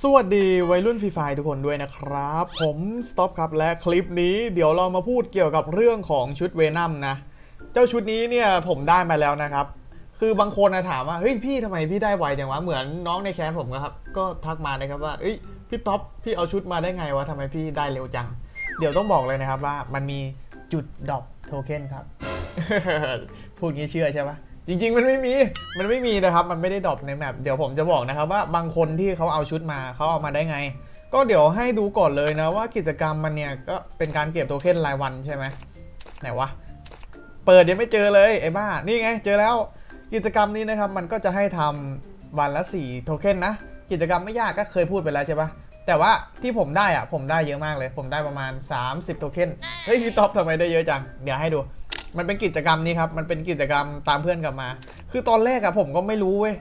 สวัสดีวัยรุ่นฟรีไฟทุกคนด้วยนะครับ ผมสต็อปครับและคลิปนี้เดี๋ยวเรามาพูดเกี่ยวกับเรื่องของชุดเวนัมนะ เจ้าชุดนี้เนี่ยผมได้มาแล้วนะครับ คือบางคนนะถามว่าเฮ้ยพี่ทำไมพี่ได้ไวจังวะเหมือนน้องในแคสผมนะครับ ก็ทักมานะครับว่าเอ้ยพี่ท็อปพี่เอาชุดมาได้ไงวะทำไมพี่ได้เร็วจัง เดี๋ยวต้องบอกเลยนะครับว่ามันมีจุดดรอปโทเค็นครับพูดงี้เชื่อใช่ปะ จริงๆ มันไม่มี มันไม่มีนะครับ มันไม่ได้ดรอปในแมป เดี๋ยวผมจะบอกนะครับว่าบางคนที่เขาเอาชุดมาเขาเอามาได้ไง ก็เดี๋ยวให้ดูก่อนเลยนะว่ากิจกรรมมันเนี่ยก็เป็นการเก็บโทเค็นรายวันใช่ไหมไหนวะ เปิดยังไม่เจอเลยไอ้บ้า นี่ไง เจอแล้ว กิจกรรมนี้นะครับมันก็จะให้ทำวันละ4โทเค็นนะ กิจกรรมไม่ยากก็เคยพูดไปแล้วใช่ปะแต่ว่าที่ผมได้อะผมได้เยอะมากเลย ผมได้ประมาณ 30โทเค็น เฮ้ยพี่ท็อปทำไมได้เยอะจัง เดี๋ยวให้ดู มันเป็นกิจกรรมนี้ครับ มันเป็นกิจกรรมตามเพื่อนกลับมา คือตอนแรกอะผมก็ไม่รู้เว้ย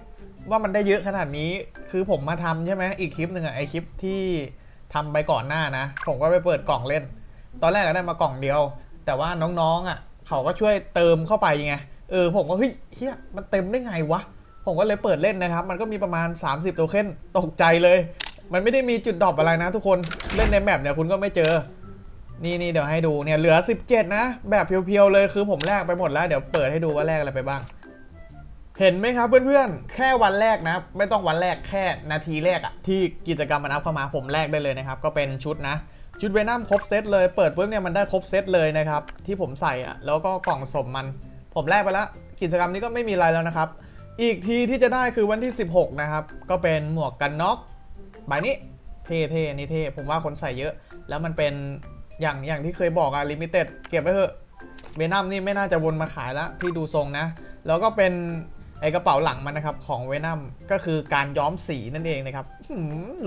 ว่ามันได้เยอะขนาดนี้ คือผมมาทำใช่ไหมอีกคลิปหนึ่งอะไอคลิปที่ทำไปก่อนหน้านะ ผมก็ไปเปิดกล่องเล่น ตอนแรกก็ได้มากล่องเดียว แต่ว่าน้องๆอะเขาก็ช่วยเติมเข้าไปไง เออผมก็เฮ้ยเฮียมันเต็มได้ไงวะ ผมก็เลยเปิดเล่นนะครับ มันก็มีประมาณ 30 โทเค็นตกใจเลย มันไม่ได้มีจุดดรอปอะไรนะทุกคน เล่นในแมปเนี่ยคุณก็ไม่เจอ นี่นี่เดี๋ยวให้ดูเนี่ยเหลือ 17 นะ แบบเพียวๆเลยคือผมแลกไปหมดแล้ว เดี๋ยวเปิดให้ดูว่าแลกอะไรไปบ้าง เห็นไหมครับเพื่อนๆ แค่วันแรกนะ ไม่ต้องวันแรกแค่นาทีแรกอะที่กิจกรรมมันอัพเข้ามาผมแลกได้เลยนะครับ ก็เป็นชุดนะ ชุดเวนัมครบเซตเลยเปิดปุ๊บเนี่ยมันได้ครบเซตเลยนะครับที่ผมใส่อะแล้วก็กล่องสมมัน ผมแลกไปแล้ว กิจกรรมนี้ก็ไม่มีอะไรแล้วนะครับ อีกทีที่จะได้คือวันที่ 16 นะครับก็เป็นหมวกกันน็อกใบนี้เท่ๆนี่เท่ผมว่าคนใส่เยอะ แล้วมันเป็น อย่างอย่างที่เคยบอกอะลิมิเต็ดเก็บไว้เถอะเวนัมนี่ไม่น่าจะวนมาขายแล้วที่ดูทรงนะ แล้วก็เป็นไอกระเป๋าหลังมันนะครับของเวนัมก็คือการย้อมสีนั่นเองนะครับ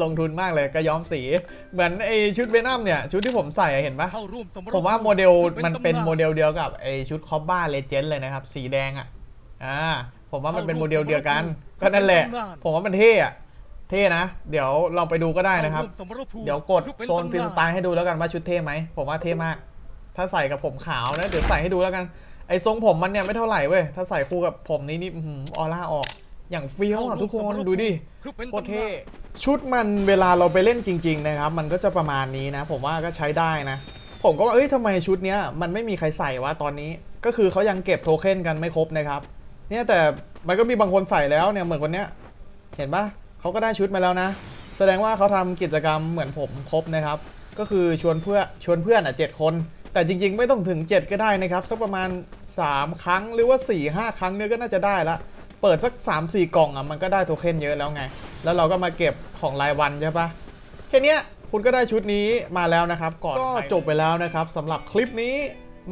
ลงทุนมากเลยก็ย้อมสี เหมือนไอชุดเวนัมเนี่ยชุดที่ผมใส่เห็นปะผมว่าโมเดลมันเป็นตำนานโมเดลเดียวกับไอชุดคอบบ้าเลเจนด์เลยนะครับ สีแดงอะอ่าผมว่ามันเป็นโมเดลเดียวกัน ก็นั่นแหละ ผมว่ามันเท่อะ เท่นะ เดี๋ยวลองไปดูก็ได้นะครับเข้าร่วมสมรภูมิเดี๋ยวกดเป็นโซนตำาฟิลสไตล์ให้ดูแล้วกันว่าชุดเท่ไหม ผมว่าเท่มาก ถ้าใส่กับผมขาวนะ เดี๋ยวใส่ให้ดูแล้วกัน ไอ้ทรงผมมันเนี่ยไม่เท่าไหร่เว้ย ถ้าใส่คู่กับผมนี้นี่อื้อหือออร่าออก อย่างเฟี้ยวอะทุกคน ดูดิคือเป็นโคตรตำเท่นานชุดมันเวลาเราไปเล่นจริง ๆ นะครับ มันก็จะประมาณนี้นะ ผมว่าก็ใช้ได้นะ ผมก็ว่า เอ้ยทำไมชุดเนี้ยมันไม่มีใครใส่วะตอนนี้ ก็คือเขายังเก็บโทเค็นกันไม่ครบนะครับ เนี่ยแต่มันก็มีบางคนใส่แล้วเนี่ยเหมือนคนเนี้ย เห็นปะ เขาก็ได้ชุดมาแล้วนะ แสดงว่าเขาทำกิจกรรมเหมือนผมครบนะครับ ก็คือชวนเพื่อนชวนเพื่อนอะเจ็ดคน แต่จริงๆ ไม่ต้องถึง 7 ก็ได้นะครับสักประมาณ 3 ครั้งหรือว่า 4 5 ครั้งเนี่ยก็น่าจะได้ละเปิดสัก 3 4 กล่องอะมันก็ได้โทเค็นเยอะแล้วไง แล้วเราก็มาเก็บของรายวันใช่ปะแค่เนี้ยคุณก็ได้ชุดนี้มาแล้วนะครับ ก่อนก็จบไปแล้วนะครับสำหรับคลิปนี้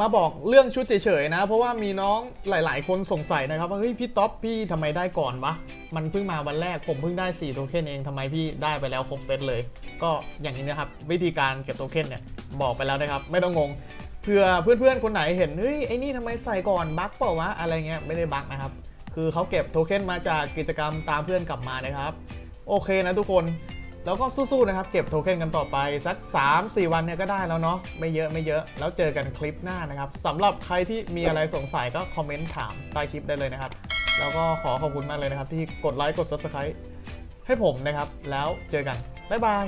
มาบอกเรื่องชุดเฉยๆนะ เพราะว่ามีน้องหลาย ๆ คนสงสัยนะครับว่าเฮ้ยพี่ท็อปพี่ทำไมได้ก่อนวะมันเพิ่งมาวันแรกผมเพิ่งได้4โทเค็นเองทำไมพี่ได้ไปแล้วครบเซตเลย ก็อย่างนี้นะครับ วิธีการเก็บโทเค็นเนี่ยบอกไปแล้วนะครับไม่ต้องงงเพื่อเพื่อนๆคนไหนเห็นเฮ้ยไอ้นี่ทำไมใส่ก่อนบั๊กเปล่าวะอะไรเงี้ยไม่ได้บั๊กนะครับคือเขาเก็บโทเค็นมาจากกิจกรรมตามเพื่อนกลับมานะครับ โอเคนะทุกคน แล้วก็สู้ๆนะครับ เก็บโทเค็นกันต่อไปสัก 3-4 วันเนี่ยก็ได้แล้วเนาะไม่เยอะไม่เยอะ แล้วเจอกันคลิปหน้านะครับสำหรับใครที่มีอะไรสงสัยก็คอมเมนต์ถามใต้คลิปได้เลยนะครับ แล้วก็ขอขอบคุณมากเลยนะครับ ที่กดไลค์กด Subscribe ให้ผมนะครับ แล้วเจอกัน บ๊ายบาย